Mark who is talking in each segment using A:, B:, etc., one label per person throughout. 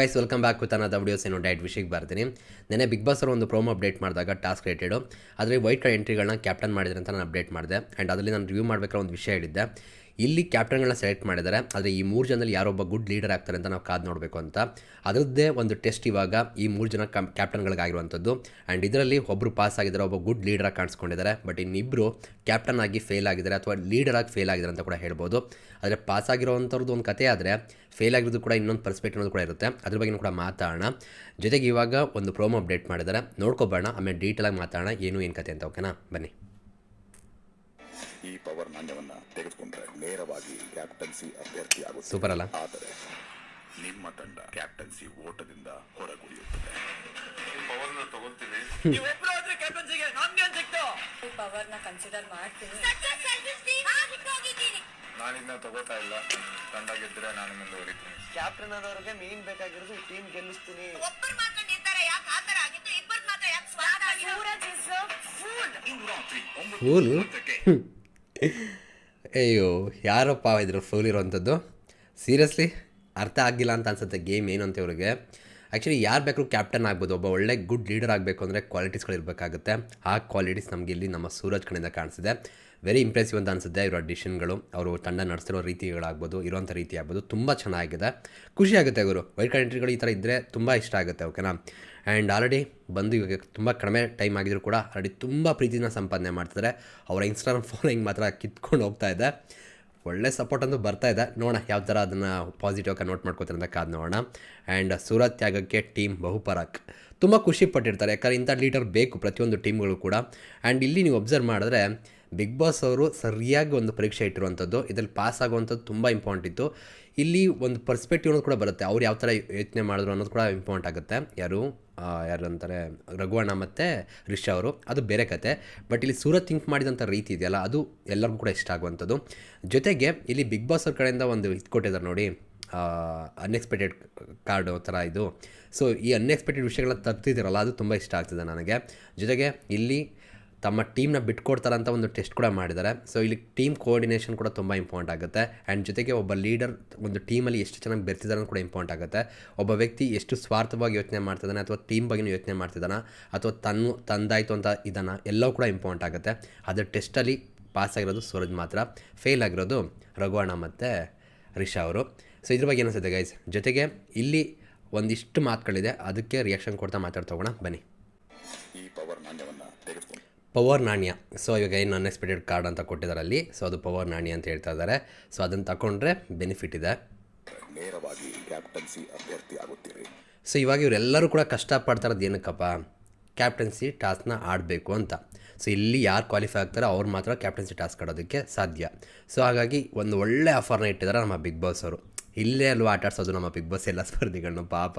A: Guys welcome back with ಅನ್ನೋದು videos ಏನು diet ವಿಷಯಕ್ಕೆ ಬರ್ತೀನಿ. ನೆನೆ ಬಿಗ್ ಬಾಸ್ ಅವರು ಒಂದು ಪ್ರೋಮೋ ಅಪ್ಡೇಟ್ ಮಾಡಿದಾಗ ಟಾಸ್ಕ್ ರಿಲೇಟೆಡು ಅದರಲ್ಲಿ ವೈಟ್ ಕಾರ್ಡ್ ಎಂಟ್ರಿಗಳನ್ನ ಕ್ಯಾಪ್ಟನ್ ಮಾಡಿದ್ರೆ ಅಂತ ನಾನು ಅಪ್ಡೇಟ್ ಮಾಡಿದೆ. ಆ್ಯಂಡ್ ಅದರಲ್ಲಿ ನಾನು ರಿವ್ಯೂ ಮಾಡಬೇಕಾದ್ರೆ ಒಂದು ವಿಷಯ ಹೇಳಿದ್ದೆ. ಇಲ್ಲಿ ಕ್ಯಾಪ್ಟನ್ಗಳನ್ನ ಸೆಲೆಕ್ಟ್ ಮಾಡಿದ್ದಾರೆ. ಆದರೆ ಈ ಮೂರು ಜನದಲ್ಲಿ ಯಾರೊಬ್ಬ ಗುಡ್ ಲೀಡರ್ ಆಗ್ತಾರೆ ಅಂತ ನಾವು ಕಾದು ನೋಡಬೇಕು ಅಂತ. ಅದರದ್ದೇ ಒಂದು ಟೆಸ್ಟ್ ಇವಾಗ ಈ ಮೂರು ಜನ ಕಂ ಕ್ಯಾಪ್ಟನ್ಗಳಿಗಾಗಿರುವಂಥದ್ದು ಆ್ಯಂಡ್ ಇದರಲ್ಲಿ ಒಬ್ಬರು ಪಾಸ್ ಆಗಿದ್ದಾರೆ, ಒಬ್ಬ ಗುಡ್ ಲೀಡರಾಗಿ ಕಾಣಿಸ್ಕೊಂಡಿದ್ದಾರೆ. ಬಟ್ ಇನ್ನಿಬ್ಬರು ಕ್ಯಾಪ್ಟನ್ ಆಗಿ ಫೇಲ್ ಆಗಿದ್ದಾರೆ ಅಥವಾ ಲೀಡರ್ ಆಗಿ ಫೇಲ್ ಆಗಿದ್ದಾರೆ ಅಂತ ಕೂಡ ಹೇಳ್ಬೋದು. ಆದರೆ ಪಾಸ್ ಆಗಿರೋವಂಥವ್ರದ್ದು ಒಂದು ಕತೆ ಆದರೆ ಫೇಲ್ ಆಗಿರೋದು ಕೂಡ ಇನ್ನೊಂದು ಪರ್ಸ್ಪೆಕ್ಟಿವ್ ಅನ್ನೋದು ಕೂಡ ಇರುತ್ತೆ. ಅದ್ರ ಬಗ್ಗೆ ಕೂಡ ಮಾತಾಡೋಣ. ಜೊತೆಗೆ ಇವಾಗ ಒಂದು ಪ್ರೋಮೋ ಅಪ್ಡೇಟ್ ಮಾಡಿದ್ದಾರೆ. ನೋಡ್ಕೊಬೋಣ ಆಮೇಲೆ ಆಗಿ ಮಾತಾಡೋಣ. ಏನು ಏನು ಕತೆ ಅಂತ ಓಕೆನಾ ಬನ್ನಿ.
B: ಈ ಪವರ್ ಮಾನ್ಯವನ್ನು ತೆಗೆದುಕೊಂಡ್ರೆ ನೇರವಾಗಿ ಕ್ಯಾಪ್ಟನ್ಸಿ ಅಭ್ಯರ್ಥಿ ಆಗುತ್ತೆ
A: ಸೂಪರ್ ಅಲ್ಲ?
B: ಆದರೆ ನಿಮ್ಮ ತಂಡ ಕ್ಯಾಪ್ಟನ್ಸಿ ಓಟದಿಂದ ಹೊರಗುಳಿಯುತ್ತದೆ.
C: ಪವರ್ನ ತಗೊಳ್ತೀವಿ
D: ಪವರ್ನ ಕನ್ಸಿಡರ್ ಮಾಡ್ತೀನಿ.
C: ನಾನಿನ್ನ ತಗೋತಾ ಇಲ್ಲ. ತಂಡ ಗೆದ್ರೆ ನಾನು ಮುಂದುವರಿತೀನಿ.
E: ಕ್ಯಾಪ್ಟನ್ ಅನ್ನೋರಿಗೆ ಮೇನ್ ಬೇಕಾಗಿರೋದು ಟೀಮ್ ಗೆಲ್ಲಿಸ್ತೀನಿ.
A: ಫೂಲು ಅಯ್ಯೋ ಯಾರಪ್ಪ ಇದ್ರ ಫೋಲ್ ಇರೋವಂಥದ್ದು. ಸೀರಿಯಸ್ಲಿ ಅರ್ಥ ಆಗಿಲ್ಲ ಅಂತ ಅನ್ಸುತ್ತೆ ಗೇಮ್ ಏನು ಅಂತ ಇವ್ರಿಗೆ. ಆ್ಯಕ್ಚುಲಿ ಯಾರು ಬೇಕಾದ್ರೂ ಕ್ಯಾಪ್ಟನ್ ಆಗ್ಬೋದು, ಒಬ್ಬ ಒಳ್ಳೆ ಗುಡ್ ಲೀಡರ್ ಆಗಬೇಕು ಅಂದರೆ ಕ್ವಾಲಿಟೀಸ್ಗಳು ಇರಬೇಕಾಗುತ್ತೆ. ಆ ಕ್ವಾಲಿಟೀಸ್ ನಮಗೆ ಇಲ್ಲಿ ನಮ್ಮ ಸೂರಜ್ ಕಡೆಯಿಂದ ಕಾಣಿಸಿದೆ. ವೆರಿ ಇಂಪ್ರೆಸಿವ್ ಅಂತ ಅನಿಸುತ್ತೆ ಇರೋ ಡಿಸಿಷನ್ಗಳು ಅವರು ತಂಡ ನಡೆಸಿರೋ ರೀತಿಗಳಾಗ್ಬೋದು ಇರೋಂಥ ರೀತಿ ಆಗ್ಬೋದು. ತುಂಬ ಚೆನ್ನಾಗಿದೆ. ಖುಷಿ ಆಗುತ್ತೆ ಅವರು ವೈಟ್ ಎಂಟ್ರಿಗಳು ಈ ಥರ ಇದ್ದರೆ ತುಂಬ ಇಷ್ಟ ಆಗುತ್ತೆ ಓಕೆನಾ ಆ್ಯಂಡ್ ಆಲ್ರೆಡಿ ಬಂದು ಇವಾಗ ತುಂಬ ಕಡಿಮೆ ಟೈಮ್ ಆಗಿದ್ರು ಕೂಡ ಆಲ್ರೆಡಿ ತುಂಬ ಪ್ರೀತಿನ ಸಂಪಾದನೆ ಮಾಡ್ತಿದ್ದಾರೆ ಅವರ ಇನ್ಸ್ಟಾಗ್ರಾಮ್ ಫಾಲೋಯಿಂಗ್ ಮಾತ್ರ ಕಿತ್ಕೊಂಡು ಹೋಗ್ತಾ ಇದೆ. ಒಳ್ಳೆ ಸಪೋರ್ಟ್ ಅಂತೂ ಬರ್ತಾ ಇದೆ. ನೋಡೋಣ ಯಾವ ಥರ ಅದನ್ನು ಪಾಸಿಟಿವ್ ಆಗಿ ನೋಟ್ ಮಾಡ್ಕೋತಾರೆ ಅಂತ ಕಾದು ನೋಡೋಣ. ಆ್ಯಂಡ್ ಸೂರತ್ ತ್ಯಾಗಕ್ಕೆ ಟೀಮ್ ಬಹುಪರಾಕ್. ತುಂಬ ಖುಷಿ ಪಟ್ಟಿರ್ತಾರೆ. ಯಾಕಂದ್ರೆ ಇಂಥ ಲೀಡರ್ ಬೇಕು ಪ್ರತಿಯೊಂದು ಟೀಮ್ಗಳು ಕೂಡ. ಆ್ಯಂಡ್ ಇಲ್ಲಿ ನೀವು ಅಬ್ಸರ್ವ್ ಮಾಡಿದ್ರೆ ಬಿಗ್ ಬಾಸ್ ಅವರು ಸರಿಯಾಗಿ ಒಂದು ಪರೀಕ್ಷೆ ಇಟ್ಟಿರುವಂಥದ್ದು. ಇದರಲ್ಲಿ ಪಾಸ್ ಆಗುವಂಥದ್ದು ತುಂಬ ಇಂಪಾರ್ಟೆಂಟ್ ಇತ್ತು. ಇಲ್ಲಿ ಒಂದು ಪರ್ಸ್ಪೆಕ್ಟಿವ್ ಅನ್ನೋದು ಕೂಡ ಬರುತ್ತೆ. ಅವ್ರು ಯಾವ ಥರ ಯೋಚನೆ ಮಾಡಿದ್ರು ಅನ್ನೋದು ಕೂಡ ಇಂಪಾರ್ಟೆಂಟ್ ಆಗುತ್ತೆ. ಯಾರು? ಯಾರು ಅಂತಾರೆ, ರಘುವಣ್ಣ ಮತ್ತು ರಿಷಾ ಅವರು, ಅದು ಬೇರೆ ಕತೆ. ಬಟ್ ಇಲ್ಲಿ ಸೂರತ್ ಥಿಂಕ್ ಮಾಡಿದಂಥ ರೀತಿ ಇದೆಯಲ್ಲ, ಅದು ಎಲ್ಲರಿಗೂ ಕೂಡ ಇಷ್ಟ ಆಗುವಂಥದ್ದು. ಜೊತೆಗೆ ಇಲ್ಲಿ ಬಿಗ್ ಬಾಸ್ ಅವ್ರ ಕಡೆಯಿಂದ ಒಂದು ಇದು ಕೊಟ್ಟಿದ್ದಾರೆ ನೋಡಿ. ಅನ್ಎಕ್ಸ್ಪೆಕ್ಟೆಡ್ ಕಾರ್ಡ್ ಥರ ಇದು. ಸೊ ಈ ಅನ್ಎಕ್ಸ್ಪೆಕ್ಟೆಡ್ ವಿಷಯಗಳನ್ನ ತರ್ತಿದ್ದೀರಲ್ಲ, ಅದು ತುಂಬ ಇಷ್ಟ ಆಗ್ತದೆ ನನಗೆ. ಜೊತೆಗೆ ಇಲ್ಲಿ ತಮ್ಮ ಟೀಮ್ನ ಬಿಟ್ಕೊಡ್ತಾರೆ ಅಂತ ಒಂದು ಟೆಸ್ಟ್ ಕೂಡ ಮಾಡಿದ್ದಾರೆ. ಸೊ ಇಲ್ಲಿ ಟೀಮ್ ಕೋಆರ್ಡಿನೇಷನ್ ಕೂಡ ತುಂಬ ಇಂಪಾರ್ಟೆಂಟ್ ಆಗುತ್ತೆ. ಆ್ಯಂಡ್ ಜೊತೆಗೆ ಒಬ್ಬ ಲೀಡರ್ ಒಂದು ಟೀಮಲ್ಲಿ ಎಷ್ಟು ಚೆನ್ನಾಗಿ ಬೆರ್ತಿದ್ದಾರೆ ಅಂತ ಕೂಡ ಇಂಪಾರ್ಟೆಂಟ್ ಆಗುತ್ತೆ. ಒಬ್ಬ ವ್ಯಕ್ತಿ ಎಷ್ಟು ಸ್ವಾರ್ಥವಾಗಿ ಯೋಚನೆ ಮಾಡ್ತಿದ್ದಾನೆ ಅಥವಾ ಟೀಮ್ ಬಗ್ಗೆ ಯೋಚನೆ ಮಾಡ್ತಿದ್ದಾನೆ ಅಥವಾ ತನ್ನ, ತಂದಾಯಿತು ಅಂತ ಇದಾನ ಎಲ್ಲವೂ ಕೂಡ ಇಂಪಾರ್ಟೆಂಟ್ ಆಗುತ್ತೆ. ಅದರ ಟೆಸ್ಟಲ್ಲಿ ಪಾಸ್ ಆಗಿರೋದು ಸೂರಜ್ ಮಾತ್ರ. ಫೇಲ್ ಆಗಿರೋದು ರಘುವಣ ಮತ್ತು ರಿಷಾ ಅವರು. ಸೊ ಇದ್ರ ಬಗ್ಗೆ ಏನಿಸುತ್ತೆ ಗೈಸ್ ಜೊತೆಗೆ ಇಲ್ಲಿ ಒಂದಿಷ್ಟು ಮಾತುಗಳಿದೆ. ಅದಕ್ಕೆ ರಿಯಾಕ್ಷನ್ ಕೊಡ್ತಾ ಮಾತಾಡ್ತಾ ಹೋಗೋಣ. ಬನ್ನಿ.
B: ಪವರ್
A: ನಾಣ್ಯ. ಸೊ ಇವಾಗ ಏನು ಅನ್ಎಕ್ಸ್ಪೆಕ್ಟೆಡ್ ಕಾರ್ಡ್ ಅಂತ ಕೊಟ್ಟಿದ್ದಾರೆ ಅಲ್ಲಿ ಸೊ ಅದು ಪವರ್ ನಾಣ್ಯ ಅಂತ ಹೇಳ್ತಾ ಇದ್ದಾರೆ. ಸೊ ಅದನ್ನು ತಗೊಂಡ್ರೆ ಬೆನಿಫಿಟ್ ಇದೆ.
B: ನೇರವಾಗಿ ಕ್ಯಾಪ್ಟನ್ಸಿ ಅಭ್ಯರ್ಥಿ ಆಗುತ್ತೀರಿ.
A: ಸೊ ಇವಾಗ ಇವರೆಲ್ಲರೂ ಕೂಡ ಕಷ್ಟಪಡ್ತಾ ಇರೋದು ಏನಕ್ಕಪ್ಪ ಕ್ಯಾಪ್ಟನ್ಸಿ ಟಾಸ್ಕ್ನ ಆಡಬೇಕು ಅಂತ. ಸೊ ಇಲ್ಲಿ ಯಾರು ಕ್ವಾಲಿಫೈ ಆಗ್ತಾರೋ ಅವ್ರು ಮಾತ್ರ ಕ್ಯಾಪ್ಟನ್ಸಿ ಟಾಸ್ಕ್ ಆಡೋದಕ್ಕೆ ಸಾಧ್ಯ. ಸೊ ಹಾಗಾಗಿ ಒಂದು ಒಳ್ಳೆ ಆಫರ್ನ ಇಟ್ಟಿದ್ದಾರೆ ನಮ್ಮ ಬಿಗ್ ಬಾಸ್ ಅವರು. ಇಲ್ಲೇ ಅಲ್ವಾ ಆಟ ಆಡ್ಸೋದು ನಮ್ಮ ಬಿಗ್ ಬಾಸ್ ಎಲ್ಲ ಸ್ಪರ್ಧಿಗಳನ್ನ ಪಾಪ.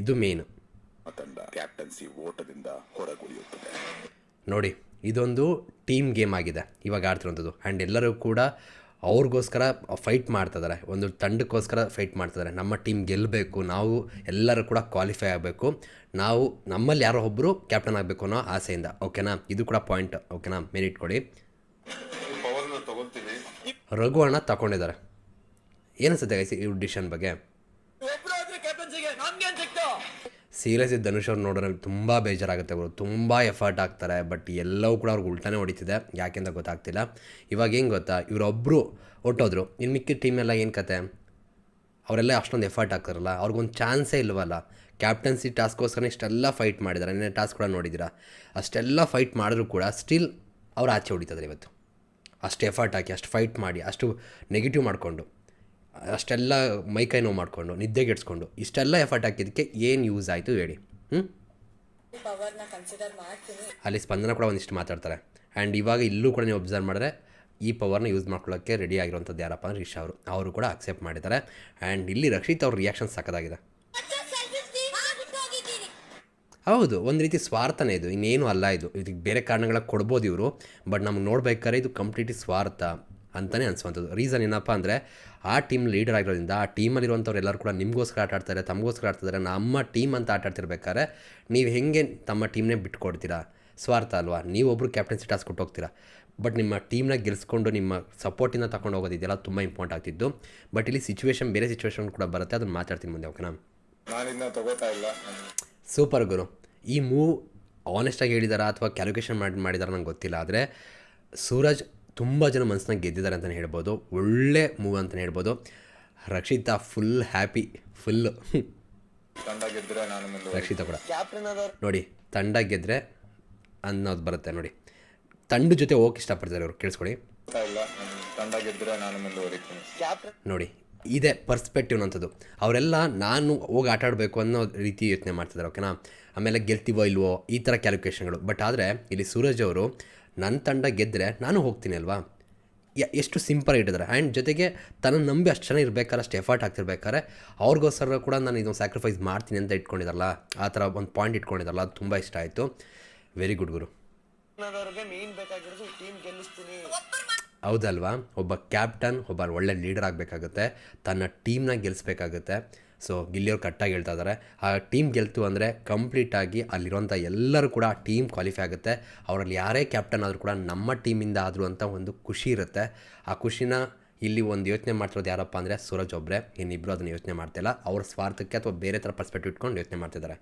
A: ಇದು ಮೇನು
B: ತಂಡ ಕ್ಯಾಪ್ಟನ್ಸಿ ಓಟದಿಂದ ಹೊರಗುಳಿಯುತ್ತದೆ.
A: ನೋಡಿ ಇದೊಂದು ಟೀಮ್ ಗೇಮ್ ಆಗಿದೆ ಇವಾಗ ಆಡ್ತಿರೋಂಥದ್ದು ಆ್ಯಂಡ್ ಎಲ್ಲರೂ ಕೂಡ ಅವ್ರಿಗೋಸ್ಕರ ಫೈಟ್ ಮಾಡ್ತಿದ್ದಾರೆ ಒಂದು ತಂಡಕ್ಕೋಸ್ಕರ ಫೈಟ್ ಮಾಡ್ತಿದ್ದಾರೆ ನಮ್ಮ ಟೀಮ್ ಗೆಲ್ಲಬೇಕು ನಾವು ಎಲ್ಲರೂ ಕೂಡ ಕ್ವಾಲಿಫೈ ಆಗಬೇಕು. ನಾವು ನಮ್ಮಲ್ಲಿ ಯಾರೋ ಒಬ್ಬರು ಕ್ಯಾಪ್ಟನ್ ಆಗಬೇಕು ಅನ್ನೋ ಆಸೆಯಿಂದ. ಓಕೆನಾ ಇದು ಕೂಡ ಪಾಯಿಂಟ್ ಓಕೆನಾ
C: ಮೆರಿಟ್ ಕೊಡಿ.
A: ರಘು ಅಣ್ಣ ತಗೊಂಡಿದ್ದಾರೆ ಏನಿಸುತ್ತೆ ಗೈಸ್ ಈ ಡಿಶನ್ ಬಗ್ಗೆ? ಸೀರಿಯಸ್ ಇದ್ದ ಧನುಷ್ ಅವ್ರು ನೋಡೋಣ ತುಂಬ ಬೇಜಾರಾಗುತ್ತೆ ಅವರು ತುಂಬ ಎಫರ್ಟ್ ಆಗ್ತಾರೆ ಬಟ್ ಎಲ್ಲವೂ ಕೂಡ ಅವ್ರಿಗೆ ಉಲ್ಟಾನೇ ಹೊಡಿತಿದೆ. ಯಾಕೆಂತ ಗೊತ್ತಾಗ್ತಿಲ್ಲ. ಇವಾಗ ಏನು ಗೊತ್ತಾ? ಇವರೊಬ್ಬರು ಹೊಟ್ಟೋದ್ರು ಇನ್ನು ಮಿಕ್ಕಿದ ಟೀಮೆಲ್ಲ ಏನು ಕತೆ? ಅವರೆಲ್ಲ ಅಷ್ಟೊಂದು ಎಫರ್ಟ್ ಹಾಕ್ತಾರಲ್ಲ. ಅವ್ರಿಗೊಂದು ಚಾನ್ಸೇ ಇಲ್ವಲ್ಲ. ಕ್ಯಾಪ್ಟನ್ಸಿ ಟಾಸ್ಕ್ಗೋಸ್ಕರ ಇಷ್ಟೆಲ್ಲ ಫೈಟ್ ಮಾಡಿದ್ದಾರೆ ನಿನ್ನೆ ಟಾಸ್ಕ್ ಕೂಡ ನೋಡಿದ್ದೀರಾ ಅಷ್ಟೆಲ್ಲ ಫೈಟ್ ಮಾಡಿದ್ರು ಕೂಡ ಸ್ಟಿಲ್ ಅವ್ರು ಆಚೆ ಹೊಡಿತಾರೆ ಇವತ್ತು. ಅಷ್ಟು ಎಫರ್ಟ್ ಹಾಕಿ, ಅಷ್ಟು ಫೈಟ್ ಮಾಡಿ, ಅಷ್ಟು ನೆಗೆಟಿವ್ ಮಾಡಿಕೊಂಡು. ಅಷ್ಟೆಲ್ಲ ಮೈಕೈ ನೋವು ಮಾಡಿಕೊಂಡು ನಿದ್ದೆಗೆಡ್ಸ್ಕೊಂಡು ಇಷ್ಟೆಲ್ಲ ಎಫರ್ಟ್ ಹಾಕಿದ್ದಕ್ಕೆ ಏನು ಯೂಸ್ ಆಯಿತು ಹೇಳಿ. ಹ್ಞೂ ಅಲ್ಲಿ ಸ್ಪಂದನ ಕೂಡ ಒಂದಿಷ್ಟು ಮಾತಾಡ್ತಾರೆ. ಆ್ಯಂಡ್ ಇವಾಗ ಇಲ್ಲೂ ಕೂಡ ನೀವು ಅಬ್ಸರ್ವ್ ಮಾಡಿದ್ರೆ ಈ ಪವರ್ನ ಯೂಸ್ ಮಾಡ್ಕೊಳ್ಳೋಕ್ಕೆ ರೆಡಿ ಆಗಿರುವಂಥದ್ದು ಯಾರಪ್ಪ ಅಂದ್ರೆ ರಿಷಾ ಅವರು. ಅವರು ಕೂಡ ಅಕ್ಸೆಪ್ಟ್ ಮಾಡಿದ್ದಾರೆ. ಆ್ಯಂಡ್ ಇಲ್ಲಿ ರಕ್ಷಿತ್ ಅವ್ರ ರಿಯಾಕ್ಷನ್ ಸಕ್ಕದಾಗಿದೆ ಹೌದು, ಒಂದು ರೀತಿ ಸ್ವಾರ್ಥನೇ ಇದು. ಇನ್ನೇನು ಅಲ್ಲ ಇದು. ಇದಕ್ಕೆ ಬೇರೆ ಕಾರಣಗಳ ಕೊಡ್ಬೋದು ಇವರು. ಬಟ್ ನಮ್ಗೆ ನೋಡ್ಬೇಕಾದ್ರೆ ಇದು ಕಂಪ್ಲೀಟ್ಲಿ ಸ್ವಾರ್ಥ. ಅಂತಲೇ ಅನಿಸುವಂಥದ್ದು ರೀಸನ್ ಏನಪ್ಪ ಅಂದರೆ ಆ ಟೀಮ್ ಲೀಡರ್ ಆಗಿರೋದ್ರಿಂದ ಆ ಟೀಮಲ್ಲಿರುವಂಥವ್ರು ಎಲ್ಲರೂ ಕೂಡ ನಿಮಗೋಸ್ಕರ ಆಟ ಆಡ್ತಾರೆ ತಮಗೋಸ್ಕರ ಆಡ್ತಿದ್ದಾರೆ ನಮ್ಮ ಟೀಮ್ ಅಂತ ಆಟ ಆಡ್ತಿರ್ಬೇಕಾದ್ರೆ ನೀವು ಹೆಂಗೆ ತಮ್ಮ ಟೀಮ್ನೇ ಬಿಟ್ಕೊಡ್ತೀರಾ? ಸ್ವಾರ್ಥ ಅಲ್ವಾ? ನೀವೊಬ್ಬರು ಕ್ಯಾಪ್ಟನ್ಸಿ ಟಾಸ್ಕ್ ಕೊಟ್ಟು ಹೋಗ್ತೀರಾ? ಬಟ್ ನಿಮ್ಮ ಟೀಮ್ನ ಗೆಲ್ಸ್ಕೊಂಡು ನಿಮ್ಮ ಸಪೋರ್ಟಿಂದ ತಗೊಂಡು ಹೋಗೋದಿದೆಯಲ್ಲ ತುಂಬ ಇಂಪಾರ್ಟೆಂಟ್ ಆಗ್ತಿದ್ದು ಬಟ್ ಇಲ್ಲಿ ಸಿಚುವೇಶನ್ ಬೇರೆ ಸಿಚುವೇಶನ್ ಕೂಡ ಬರುತ್ತೆ ಅದನ್ನು ಮಾತಾಡ್ತೀನಿ ಮುಂದೆ ಓಕೆನಾ
C: ನಾನು ಇದನ್ನ ತಗೋತಾ ಇಲ್ಲ.
A: ಸೂಪರ್ ಗುರು. ಈ ಮೂವ್ ಆನೆಸ್ಟಾಗಿ ಹೇಳಿದಾರಾ ಅಥವಾ ಕ್ಯಾಲ್ಕುಲೇಷನ್ ಮಾಡಿ ಮಾಡಿದಾರ ನಂಗೆ ಗೊತ್ತಿಲ್ಲ. ಆದರೆ ಸೂರಜ್ ತುಂಬ ಜನ ಮನಸ್ಸನ್ನ ಗೆದ್ದಿದ್ದಾರೆ ಅಂತಲೇ ಹೇಳ್ಬೋದು. ಒಳ್ಳೆ ಮೂವ್ ಅಂತಲೇ ಹೇಳ್ಬೋದು. ರಕ್ಷಿತಾ ಫುಲ್ ಹ್ಯಾಪಿ ಫುಲ್ಲು
C: ತಂಡ ಗೆದ್ರೆ ನಾನು ಮುಂದೆ
A: ರಕ್ಷಿತಾ ಕೂಡ. ನೋಡಿ ತಂಡ ಗೆದ್ದರೆ ಅನ್ನೋದು ಬರುತ್ತೆ ನೋಡಿ. ತಂಡ ಜೊತೆ ಹೋಗಕ್ಕೆ ಇಷ್ಟಪಡ್ತಾರೆ ಅವರು
C: ಕೇಳಿಸ್ಕೊಡಿ. ಇಲ್ಲ ತಂಡ ಗೆದ್ರೆ ನಾನು ಮುಂದುವರಿತೀನಿ
E: ಕ್ಯಾಪ್ಟನ್
A: ನೋಡಿ ಇದೆ ಪರ್ಸ್ಪೆಕ್ಟಿವ್ ಅಂಥದ್ದು ಅವರೆಲ್ಲ ನಾನು ಹೋಗಿ ಆಟ ಆಡಬೇಕು ಅನ್ನೋ ರೀತಿ ಯೋಚನೆ ಮಾಡ್ತಿದ್ದಾರೆ ಓಕೆನಾ ಆಮೇಲೆ ಗೆಲ್ತೀವೋ ಇಲ್ವೋ ಈ ಥರ ಕ್ಯಾಲ್ಕುಲೇಷನ್ಗಳು ಬಟ್ ಆದರೆ ಇಲ್ಲಿ ಸೂರಜ್ ಅವರು ನನ್ನ ತಂಡ ಗೆದ್ದರೆ ನಾನು ಹೋಗ್ತೀನಿ ಅಲ್ವಾ? ಎಷ್ಟು ಸಿಂಪಲ್ ಇಟ್ಟಿದ್ದಾರೆ. ಆ್ಯಂಡ್ ಜೊತೆಗೆ ತನ್ನ ನಂಬಿ ಅಷ್ಟು ಚೆನ್ನಾಗಿ ಇರಬೇಕಾದ್ರೆ ಅಷ್ಟು ಎಫರ್ಟ್ ಆಗ್ತಿರ್ಬೇಕಾದ್ರೆ ಅವ್ರಿಗೋಸ್ಕರ ಕೂಡ ನಾನು ಇದೊಂದು ಸ್ಯಾಕ್ರಿಫೈಸ್ ಮಾಡ್ತೀನಿ ಅಂತ ಇಟ್ಕೊಂಡಿದ್ದಾರಲ್ಲ? ಆ ಥರ ಒಂದು ಪಾಯಿಂಟ್ ಇಟ್ಕೊಂಡಿದ್ದಾರಲ್ಲ ಅದು ತುಂಬ ಇಷ್ಟ ಆಯಿತು. ವೆರಿ ಗುಡ್ ಗುರು. ಹೌದಲ್ವಾ? ಒಬ್ಬ ಕ್ಯಾಪ್ಟನ್ ಒಬ್ಬ ಒಳ್ಳೆ ಲೀಡರ್ ಆಗಬೇಕಾಗುತ್ತೆ. ತನ್ನ ಟೀಮ್ನ ಗೆಲ್ಲಿಸ್ಬೇಕಾಗುತ್ತೆ ಸೊ ಗಿಲ್ಲಿಯವ್ರು ಕಟ್ಟಾಗಿ ಹೇಳ್ತಾ ಇದ್ದಾರೆ ಆ ಟೀಮ್ ಗೆಲ್ತು ಅಂದರೆ ಕಂಪ್ಲೀಟಾಗಿ ಅಲ್ಲಿರುವಂಥ ಎಲ್ಲರೂ ಕೂಡ ಆ ಟೀಮ್ ಕ್ವಾಲಿಫೈ ಆಗುತ್ತೆ. ಅವರಲ್ಲಿ ಯಾರೇ ಕ್ಯಾಪ್ಟನ್ ಆದರೂ ಕೂಡ ನಮ್ಮ ಟೀಮಿಂದ ಆದರೂ ಅಂತ ಒಂದು ಖುಷಿ ಇರುತ್ತೆ. ಆ ಖುಷಿನ ಇಲ್ಲಿ ಒಂದು ಯೋಚನೆ ಮಾಡ್ತಿರೋದು ಯಾರಪ್ಪ ಅಂದರೆ ಸೂರಜ್ ಒಬ್ಬರೇ ಇನ್ನಿಬ್ಬರು ಅದನ್ನು ಯೋಚನೆ ಮಾಡ್ತಿಲ್ಲ ಅವ್ರ ಸ್ವಾರ್ಥಕ್ಕೆ ಅಥವಾ ಬೇರೆ ಥರ ಪರ್ಸ್ಪೆಕ್ಟಿವ್ ಇಟ್ಕೊಂಡು ಯೋಚನೆ ಮಾಡ್ತಿದ್ದಾರೆ?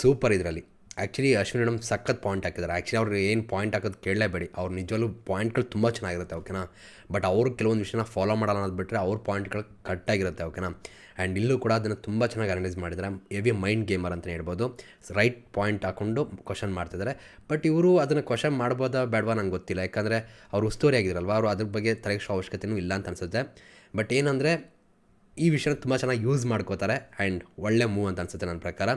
A: ಸೂಪರ್ ಇದರಲ್ಲಿ. ಆ್ಯಕ್ಚುಲಿ ಅಶ್ವಿನಿ ಮೇಡಮ್ ಸಖತ್ ಪಾಯಿಂಟ್ ಹಾಕಿದ್ದಾರೆ. ಆ್ಯಕ್ಚುಲಿ ಅವ್ರು ಏನು ಪಾಯಿಂಟ್ ಹಾಕೋದು ಕೇಳಲೇಬೇಡಿ. ಅವ್ರು ನಿಜವಲ್ಲೂ ಪಾಯಿಂಟ್ಗಳು ತುಂಬ ಚೆನ್ನಾಗಿರುತ್ತೆ ಓಕೆನಾ ಬಟ್ ಅವರು ಕೆಲವೊಂದು ವಿಷಯನ ಫಾಲೋ ಮಾಡಲ್ಲ ಅನ್ನೋದು ಬಿಟ್ಟರೆ ಅವ್ರ ಪಾಯಿಂಟ್ಗಳು ಕಟ್ಟಾಗಿರುತ್ತೆ ಓಕೆನಾ ಆ್ಯಂಡ್ ಇಲ್ಲೂ ಕೂಡ ಅದನ್ನು ತುಂಬ ಚೆನ್ನಾಗಿ ಅನಲೈಸ್ ಮಾಡಿದ್ದಾರೆ. ಹೆವಿ ಮೈಂಡ್ ಗೇಮರ್ ಅಂತಲೇ ಹೇಳ್ಬೋದು. ರೈಟ್ ಪಾಯಿಂಟ್ ಹಾಕ್ಕೊಂಡು ಕ್ವಶನ್ ಮಾಡ್ತಿದ್ದಾರೆ. ಬಟ್ ಇವರು ಅದನ್ನು ಕ್ವಶನ್ ಮಾಡ್ಬೋದಾ ಬೇಡವಾ ನಂಗೆ ಗೊತ್ತಿಲ್ಲ. ಯಾಕಂದರೆ ಅವ್ರು ಉಸ್ತುವಾರಿ ಆಗಿದ್ರಲ್ವ? ಅವರು ಅದ್ರ ಬಗ್ಗೆ ತಲೆಗೆ ಅವಶ್ಯಕತೆಯೂ ಇಲ್ಲ ಅಂತ ಅನಿಸುತ್ತೆ. ಬಟ್ ಏನಂದರೆ ಈ ವಿಷಯನ ತುಂಬ ಚೆನ್ನಾಗಿ ಯೂಸ್ ಮಾಡ್ಕೋತಾರೆ ಆ್ಯಂಡ್ ಒಳ್ಳೆ ಮೂವ್ ಅಂತ ಅನ್ಸುತ್ತೆ ನನ್ನ ಪ್ರಕಾರ.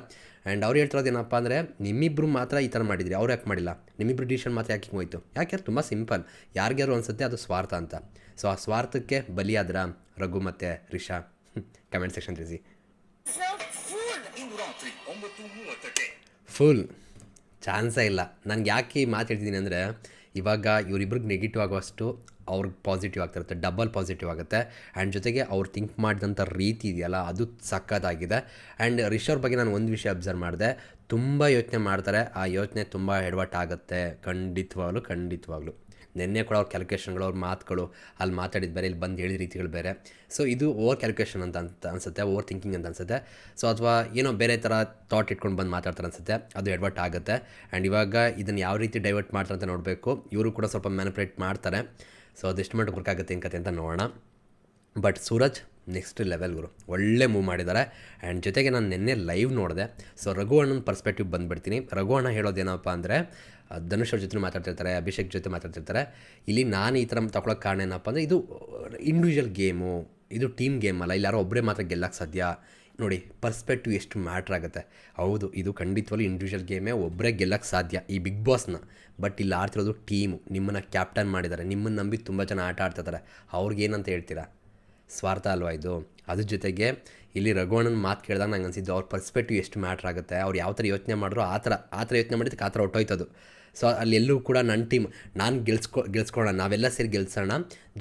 A: ಆ್ಯಂಡ್ ಅವ್ರು ಹೇಳ್ತಿರೋದು ಏನಪ್ಪ ಅಂದರೆ ನಿಮ್ಮಿಬ್ಬರು ಮಾತ್ರ ಈ ಥರ ಮಾಡಿದ್ರಿ, ಅವ್ರು ಯಾಕೆ ಮಾಡಿಲ್ಲ? ನಿಮ್ಮಿಬ್ರು ಡಿಸಿಷನ್ ಮಾತ್ರ ಯಾಕೆ ಹೋಯ್ತು? ಯಾಕೆ ತುಂಬ ಸಿಂಪಲ್ ಯಾರಿಗ್ಯಾರು ಅನ್ಸುತ್ತೆ ಅದು ಸ್ವಾರ್ಥ ಅಂತ. ಸೊ ಆ ಸ್ವಾರ್ಥಕ್ಕೆ ಬಲಿಯಾದ್ರ ರಘು ಮತ್ತು ರಿಷಾ. ಕಮೆಂಟ್ ಸೆಕ್ಷನ್ ತಿಳಿಸಿ. ಫುಲ್ ಚಾನ್ಸೇ ಇಲ್ಲ. ನನಗೆ ಯಾಕೆ ಈ ಮಾತು ಹೇಳ್ತಿದ್ದೀನಿ ಅಂದರೆ ಇವಾಗ ಇವರಿಬ್ರಿಗೆ ನೆಗೆಟಿವ್ ಆಗುವಷ್ಟು ಅವ್ರಿಗೆ ಪಾಸಿಟಿವ್ ಆಗ್ತಿರುತ್ತೆ ಡಬಲ್ ಪಾಸಿಟಿವ್ ಆಗುತ್ತೆ. ಆ್ಯಂಡ್ ಜೊತೆಗೆ ಅವ್ರು ಥಿಂಕ್ ಮಾಡಿದಂಥ ರೀತಿ ಇದೆಯಲ್ಲ, ಅದು ಸಕ್ಕತ್ತಾಗಿದೆ ಆ್ಯಂಡ್ ರಿಷೋರ್ ಬಗ್ಗೆ ನಾನು ಒಂದು ವಿಷಯ ಅಬ್ಸರ್ವ್ ಮಾಡಿದೆ. ತುಂಬ ಯೋಚನೆ ಮಾಡ್ತಾರೆ. ಆ ಯೋಚನೆ ತುಂಬ ಎಡವಟ್ ಆಗುತ್ತೆ ಖಂಡಿತವಾಗ್ಲೂ ಖಂಡಿತವಾಗ್ಲೂ. ನಿನ್ನೆ ಕೂಡ ಅವ್ರ ಕ್ಯಾಲ್ಕುಲೇಷನ್ಗಳು ಅವ್ರ ಮಾತುಗಳು ಅಲ್ಲಿ ಮಾತಾಡಿದ ಬೇರೆ, ಇಲ್ಲಿ ಬಂದು ಹೇಳಿದ ರೀತಿಗಳು ಬೇರೆ. ಸೊ ಇದು ಓವರ್ ಕ್ಯಾಲ್ಕುಲೇಷನ್ ಅಂತ ಅಂತ ಅನಿಸುತ್ತೆ ಓವರ್ ಥಿಂಕಿಂಗ್ ಅಂತ ಅನಿಸುತ್ತೆ. ಸೊ ಅಥವಾ ಏನೋ ಬೇರೆ ಥರ ಥಾಟ್ ಇಟ್ಕೊಂಡು ಬಂದು ಮಾತಾಡ್ತಾರೆ ಅನಿಸುತ್ತೆ, ಅದು ಎಡ್ವರ್ಟ್ ಆಗುತ್ತೆ. ಆ್ಯಂಡ್ ಇವಾಗ ಇದನ್ನು ಯಾವ ರೀತಿ ಡೈವರ್ಟ್ ಮಾಡ್ತಾರೆ ಅಂತ ನೋಡಬೇಕು. ಇವರು ಕೂಡ ಸ್ವಲ್ಪ ಮ್ಯಾನಿಪುಲೇಟ್ ಮಾಡ್ತಾರೆ. ಸೊ ಅದೆಷ್ಟು ಮಟ್ಟಿಗೆ ವರ್ಕ್ ಆಗುತ್ತೆ ಅಂತ ನೋಡೋಣ. ಬಟ್ ಸೂರಜ್ ನೆಕ್ಸ್ಟ್ ಲೆವೆಲ್ ಗುರು. ಒಳ್ಳೆ ಮೂವ್ ಮಾಡಿದ್ದಾರೆ ಆ್ಯಂಡ್ ಜೊತೆಗೆ ನಾನು ನಿನ್ನೆ ಲೈವ್ ನೋಡಿದೆ. ಸೊ ರಘು ಅಣ್ಣನ ಪರ್ಸ್ಪೆಕ್ಟಿವ್ ಬಂದುಬಿಡ್ತೀನಿ. ರಘು ಅಣ್ಣ ಹೇಳೋದೇನಪ್ಪ ಅಂದರೆ ಧನುಷ್ ಅವ್ರ ಜೊತೆ ಮಾತಾಡ್ತಿರ್ತಾರೆ, ಅಭಿಷೇಕ್ ಜೊತೆ ಮಾತಾಡ್ತಿರ್ತಾರೆ. ಇಲ್ಲಿ ನಾನು ಈ ಥರ ತಗೊಳಕ್ಕೆ ಕಾರಣ ಏನಪ್ಪ ಅಂದರೆ, ಇದು ಇಂಡಿವಿಜುವಲ್ ಗೇಮು ಇದು ಟೀಮ್ ಗೇಮ್ ಅಲ್ಲ. ಇಲ್ಲಿ ಒಬ್ಬರೇ ಮಾತ್ರ ಗೆಲ್ಲಕ್ಕೆ ಸಾಧ್ಯ. ನೋಡಿ ಪರ್ಸ್ಪೆಕ್ಟಿವ್ ಎಷ್ಟು ಮ್ಯಾಟ್ರ್ ಆಗುತ್ತೆ. ಹೌದು, ಇದು ಖಂಡಿತವಾಗ್ಲೂ ಇಂಡಿವಿಜುವಲ್ ಗೇಮೇ ಒಬ್ಬರೇ ಗೆಲ್ಲಕ್ಕೆ ಸಾಧ್ಯ ಈ ಬಿಗ್ ಬಾಸ್ನ ಬಟ್ ಇಲ್ಲಿ ಆಡ್ತಿರೋದು ಟೀಮು ನಿಮ್ಮನ್ನು ಕ್ಯಾಪ್ಟನ್ ಮಾಡಿದ್ದಾರೆ ನಿಮ್ಮನ್ನು ನಂಬಿ ತುಂಬ ಜನ ಆಟ ಆಡ್ತಿದ್ದಾರೆ ಅವ್ರಿಗೇನಂತ ಹೇಳ್ತೀರಾ? ಸ್ವಾರ್ಥ ಅಲ್ವಾ ಇದು? ಅದ್ರ ಜೊತೆಗೆ ಇಲ್ಲಿ ರಘುವಣ್ಣನ ಮಾತು ಕೇಳಿದಾಗ ನಂಗೆ ಅನಿಸಿದ್ದು ಅವ್ರ ಪರ್ಸ್ಪೆಕ್ಟಿವ್ ಎಷ್ಟು ಮ್ಯಾಟ್ರ್ ಆಗುತ್ತೆ, ಅವ್ರು ಯಾವ ಥರ ಯೋಚನೆ ಮಾಡಿದ್ರು ಆ ಥರ ಆ ಥರ ಯೋಚನೆ ಮಾಡಿದ್ದಕ್ಕೆ ಆ ಥರ ಹೊಟ್ಟೋಯ್ತದು ಸೊ ಅಲ್ಲಿ ಎಲ್ಲೂ ಕೂಡ ನನ್ನ ಟೀಮ್ ನಾನು ಗೆಲ್ಸ್ಕೊ ಗೆಲ್ಸ್ಕೊಳ್ಳೋಣ ನಾವೆಲ್ಲ ಸೇರಿ ಗೆಲ್ಸೋಣ.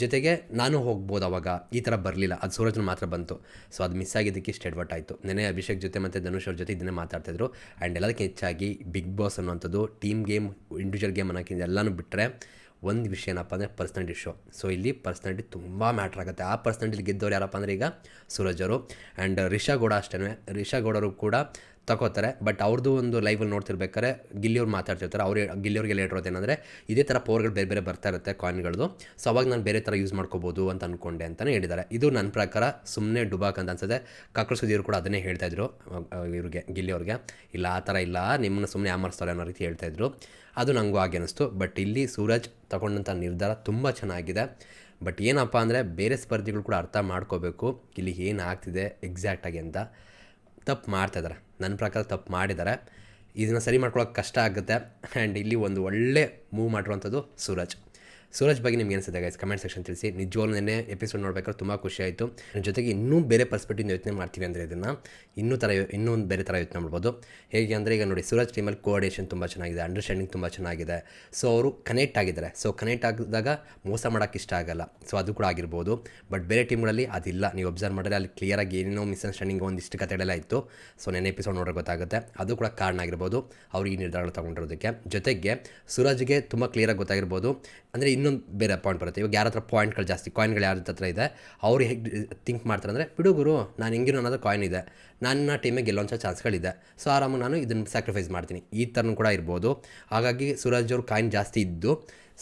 A: ಜೊತೆಗೆ ನಾನು ಹೋಗ್ಬೋದು ಅವಾಗ, ಈ ಥರ ಬರಲಿಲ್ಲ, ಅದು ಸೂರಜ್ನ ಮಾತ್ರ ಬಂತು. ಸೊ ಅದು ಮಿಸ್ ಆಗಿದ್ದಕ್ಕೆ ಇಷ್ಟು ಎಡ್ವರ್ಟ್ ಆಯಿತು. ನೆನೆ ಅಭಿಷೇಕ್ ಜೊತೆ ಮತ್ತು ಧನುಷ್ ಅವ್ರ ಜೊತೆ ಇದನ್ನೇ ಮಾತಾಡ್ತಿದ್ರು ಆ್ಯಂಡ್ ಎಲ್ಲದಕ್ಕೆ ಹೆಚ್ಚಾಗಿ ಬಿಗ್ ಬಾಸ್ ಅನ್ನುವಂಥದ್ದು ಟೀಮ್ ಗೇಮ್ ಇಂಡಿವಿಜುವಲ್ ಗೇಮ್ ಅನ್ನೋಕ್ಕಿಂತ ಎಲ್ಲನೂ ಬಿಟ್ಟರೆ ಒಂದು ವಿಷಯ ಏನಪ್ಪ ಅಂದರೆ ಪರ್ಸ್ನಾಲಿಟಿ ಶೋ ಸೊ ಇಲ್ಲಿ ಪರ್ಸ್ನಾಲಿಟಿ ತುಂಬ ಮ್ಯಾಟ್ರ್ ಆಗುತ್ತೆ. ಆ ಪರ್ಸ್ನಾಲಿಟಿ ಗೆದ್ದವ್ರು ಯಾರಪ್ಪ ಅಂದರೆ ಈಗ ಸೂರಜ್ ಅವರು ಆ್ಯಂಡ್ ರಿಷಾ ಗೌಡ ಅಷ್ಟೇ ರಿಷಾ ಗೌಡರು ಕೂಡ ತಗೋತಾರೆ. ಬಟ್ ಅವ್ರದ್ದು ಒಂದು ಲೈವಲ್ಲಿ ನೋಡ್ತಿರ್ಬೇಕಾದ್ರೆ ಗಿಲ್ಲಿಯವ್ರು ಮಾತಾಡ್ತಿರ್ತಾರೆ. ಅವ್ರು ಗಿಲ್ಲಿಯವ್ರಿಗೆ ಹೇಳಿರೋದು ಏನಂದರೆ ಇದೇ ಥರ ಪವರ್ಗಳು ಬೇರೆ ಬೇರೆ ಬರ್ತಾ ಇರುತ್ತೆ ಕಾಯಿನ್ಗಳದ್ದು ಸೊ ಅವಾಗ ನಾನು ಬೇರೆ ಥರ ಯೂಸ್ ಮಾಡ್ಕೋಬೋದು ಅಂತ ಅಂದ್ಕೊಂಡೆ ಅಂತಲೇ ಹೇಳಿದ್ದಾರೆ. ಇದು ನನ್ನ ಪ್ರಕಾರ ಸುಮ್ಮನೆ ಡುಬಾಕ್ ಅಂತ ಅನ್ಸುತ್ತೆ. ಕಾಕ್ರೋಚ್ ಸುದೀರು ಕೂಡ ಅದನ್ನೇ ಹೇಳ್ತಾ ಇದ್ರು ಅಹ್, ಇವ್ರಿಗೆ ಗಿಲ್ಲಿಯವ್ರಿಗೆ ಇಲ್ಲ ಆ ಥರ ಇಲ್ಲ ನಿಮ್ಮನ್ನ ಸುಮ್ಮನೆ ಯಾಮರ್ಸ್ತಾರೆ ಅನ್ನೋ ರೀತಿ ಹೇಳ್ತಾ ಇದ್ರು. ಅದು ನನಗೂ ಹಾಗೆ ಅನಿಸ್ತು. ಬಟ್ ಇಲ್ಲಿ ಸೂರಜ್ ತಗೊಂಡಂಥ ನಿರ್ಧಾರ ತುಂಬ ಚೆನ್ನಾಗಿದೆ. ಬಟ್ ಏನಪ್ಪ ಅಂದರೆ ಬೇರೆ ಸ್ಪರ್ಧಿಗಳು ಕೂಡ ಅರ್ಥ ಮಾಡ್ಕೋಬೇಕು. ಇಲ್ಲಿ ಏನು ಆಗ್ತಿದೆ ಎಕ್ಸಾಕ್ಟಾಗಿ ಅಂತ. ತಪ್ಪು ಮಾಡ್ತಾಯಿದ್ದಾರೆ ನನ್ನ ಪ್ರಕಾರ ತಪ್ಪು ಮಾಡಿದ್ದಾರೆ ಇದನ್ನು ಸರಿ ಮಾಡ್ಕೊಳ್ಳೋಕೆ ಕಷ್ಟ ಆಗುತ್ತೆ. ಆ್ಯಂಡ್ ಇಲ್ಲಿ ಒಂದು ಒಳ್ಳೆ ಮೂವ್ ಮಾಡಿರುವಂಥದ್ದು ಸೂರಜ್. ಸೂರಜ್ ಬಗ್ಗೆ ನಿಮ್ಗೆ ಅನಿಸುತ್ತೆ ಗೈಸ್ ಕಮೆಂಟ್ ಸೆಕ್ಷನ್ ತಿಳಿಸಿ. ನಿಜವಾಗ್ಲೂ ನೆನ್ನೆ ಎಪಿಸೋಡ್ ನೋಡ್ಬೇಕಾದ್ರೆ ತುಂಬ ಖುಷಿ ಆಯಿತು. ಜೊತೆಗೆ ಇನ್ನೂ ಬೇರೆ ಪರ್ಸ್ಪೆಕ್ಟಿವ್ ಯೋಚನೆ ಮಾಡ್ತೀವಿ ಅಂದರೆ ಇದನ್ನು ಇನ್ನೂ ಥರ ಇನ್ನೂ ಒಂದು ಬೇರೆ ಥರ ಯೋಚನೆ ಮಾಡ್ಬೋದು. ಹೇಗೆ ಅಂದರೆ ಈಗ ನೋಡಿ, ಸೂರಜ್ ಟೀಮಲ್ಲಿ ಕೋಆರ್ಡಿನೇಷನ್ ತುಂಬ ಚೆನ್ನಾಗಿದೆ ಅಂಡರ್ಸ್ಟ್ಯಾಂಡಿಂಗ್ ತುಂಬ ಚೆನ್ನಾಗಿದೆ. ಸೊ ಅವರು ಕನೆಕ್ಟ್ ಆಗಿದ್ದಾರೆ. ಸೊ ಕನೆಕ್ಟ್ ಆಗಿದಾಗ ಮೋಸ ಮಾಡೋಕ್ಕೆ ಇಷ್ಟ ಆಗಲ್ಲ. ಸೊ ಅದು ಕೂಡ ಆಗಿರ್ಬೋದು. ಬಟ್ ಬೇರೆ ಟೀಮ್ಗಳಲ್ಲಿ ಅದಿಲ್ಲ. ನೀವು ಅಬ್ಸರ್ವ್ ಮಾಡಿದ್ರೆ ಅಲ್ಲಿ ಕ್ಲಿಯರಾಗಿ ಏನೇನೋ ಮಿಸ್ಅಂಡರ್ಸ್ಟ್ಯಾಂಡಿಂಗ್ ಒಂದಿಷ್ಟು ಕಥೆಗಳೆಲ್ಲ ಇತ್ತು. ಸೊ ನೆನೆ ಎಪಿಸೋಡ್ ನೋಡೋಕೆ ಗೊತ್ತಾಗುತ್ತೆ. ಅದು ಕೂಡ ಕಾರಣ ಆಗಿರ್ಬೋದು. ಅವ್ರು ಈ ನಿರ್ಧಾರಗಳು ತೊಗೊಂಡಿರೋದಕ್ಕೆ. ಜೊತೆಗೆ ಸೂರಜ್ಗೆ ತುಂಬ ಕ್ಲಿಯರಾಗಿ ಗೊತ್ತಾಗಿರ್ಬೋದು. ಅಂದರೆ ಇನ್ನೊಂದು ಬೇರೆ ಪಾಯಿಂಟ್ ಬರುತ್ತೆ. ಇವಾಗ ಯಾರ ಹತ್ರ ಪಾಯಿಂಟ್ಗಳು ಜಾಸ್ತಿ ಕಾಯಿನ್ಗಳು ಯಾರ ಹತ್ರ ಇದೆ, ಅವ್ರು ಹೇಗೆ ಥಿಂಕ್ ಮಾಡ್ತಾರೆ ಅಂದರೆ ಬಿಡು ಗುರು, ನಾನು ಹೆಂಗಿರೋ ಅನ್ನೋದು ಕಾಯಿನ್ ಇದೆ. ನನ್ನ ಟೀಮಿಗೆ ಗೆಲ್ಲೋಂಥ ಚಾನ್ಸ್ಗಳಿದೆ ಸೊ ಆರಾಮಾಗಿ ನಾನು ಇದನ್ನು ಸ್ಯಾಕ್ರಿಫೈಸ್ ಮಾಡ್ತೀನಿ. ಈ ಥರನೂ ಕೂಡ ಇರ್ಬೋದು. ಹಾಗಾಗಿ ಸೂರಜ್ ಅವ್ರ ಕಾಯಿನ್ ಜಾಸ್ತಿ ಇದ್ದು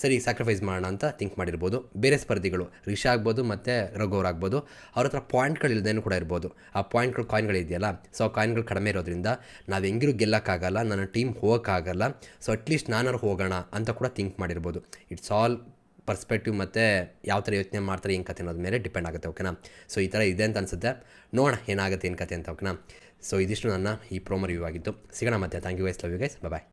A: ಸರಿ ಸ್ಯಾಕ್ರಿಫೈಸ್ ಮಾಡೋಣ ಅಂತ ಥಿಂಕ್ ಮಾಡಿರ್ಬೋದು. ಬೇರೆ ಸ್ಪರ್ಧಿಗಳು, ರಿಷಾ ಆಗ್ಬೋದು ಮತ್ತು ರಘುವರ್ ಆಗ್ಬೋದು. ಅವ್ರ ಹತ್ರ ಪಾಯಿಂಟ್ಗಳು ಇಲ್ಲದೇನು ಕೂಡ ಇರ್ಬೋದು. ಆ ಪಾಯಿಂಟ್ಗಳು ಕಾಯಿನ್ಗಳಿದೆಯಲ್ಲ ಸೊ ಆ ಕಾಯಿನ್ಗಳು ಕಡಿಮೆ ಇರೋದ್ರಿಂದ ನಾವು ಹೆಂಗಿರೂ ಗೆಲ್ಲೋಕ್ಕಾಗಲ್ಲ, ನನ್ನ ಟೀಮ್ ಹೋಗೋಕ್ಕಾಗಲ್ಲ ಸೊ ಅಟ್ಲೀಸ್ಟ್ ನಾನಾರು ಹೋಗೋಣ ಅಂತ ಕೂಡ ಥಿಂಕ್ ಮಾಡಿರ್ಬೋದು. ಇಟ್ಸ್ ಆಲ್ ಪರ್ಸ್ಪೆಕ್ಟಿವ್ ಮತ್ತು ಯಾವ ಥರ ಯೋಚನೆ ಮಾಡ್ತಾರೆ, ಏನು ಕತೆ ಅನ್ನೋದ್ರ ಮೇಲೆ ಡಿಪೆಂಡ್ ಆಗುತ್ತೆ ಓಕೆನಾ ಸೊ ಈ ಥರ ಇದೆ ಅಂತ ಅನಿಸುತ್ತೆ. ನೋಡೋಣ ಏನಾಗುತ್ತೆ, ಏನು ಕತೆ ಅಂತ ಓಕೆನಾ ಸೊ ಇದಿಷ್ಟು ನನ್ನ ಈ ಪ್ರೋಮೋ ರಿವ್ಯೂ ಆಗಿತ್ತು ಸಿಗೋಣ ಮತ್ತೆ. Thank you guys love you guys bye